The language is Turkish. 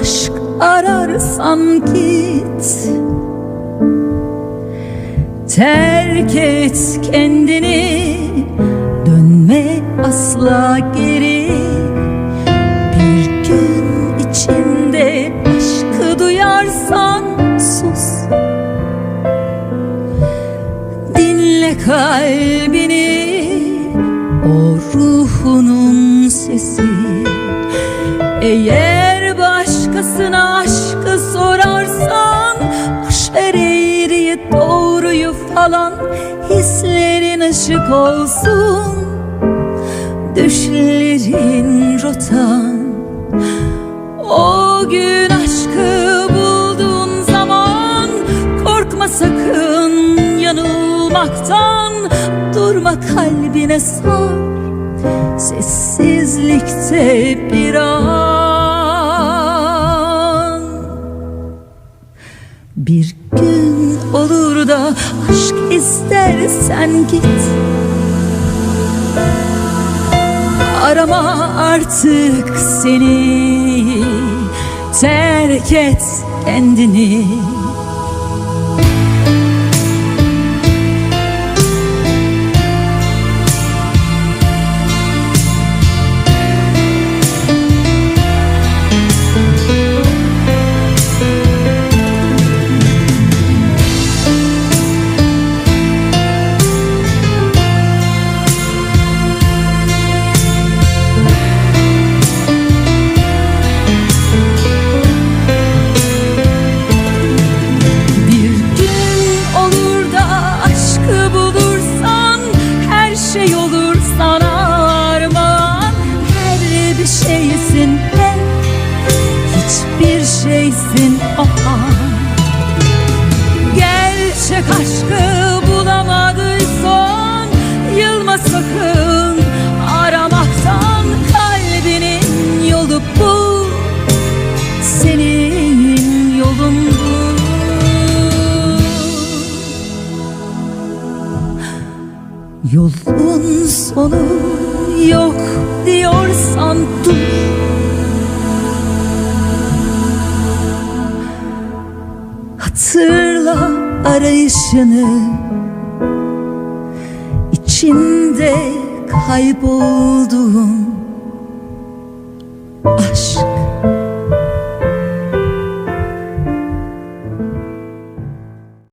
aşk ararsan git Terk et kendini Dönme asla geri. Bir gün içinde aşkı duyarsan sus. Dinle kalbini O ruhunun sesi Eğer başkasına aşkı sorarsan Boş ver eğriyi doğruyu falan Hislerin ışık olsun. Düşlerin rotan. O gün aşkı bulduğun zaman Korkma sakın yanılmaktan. Durma kalbine sor Sessizlikte bir an Bir gün olur da aşk istersen git. Arama artık seni Terk et kendini Yolun sonu yok diyorsan dur. Hatırla arayışını. İçinde kaybolduğun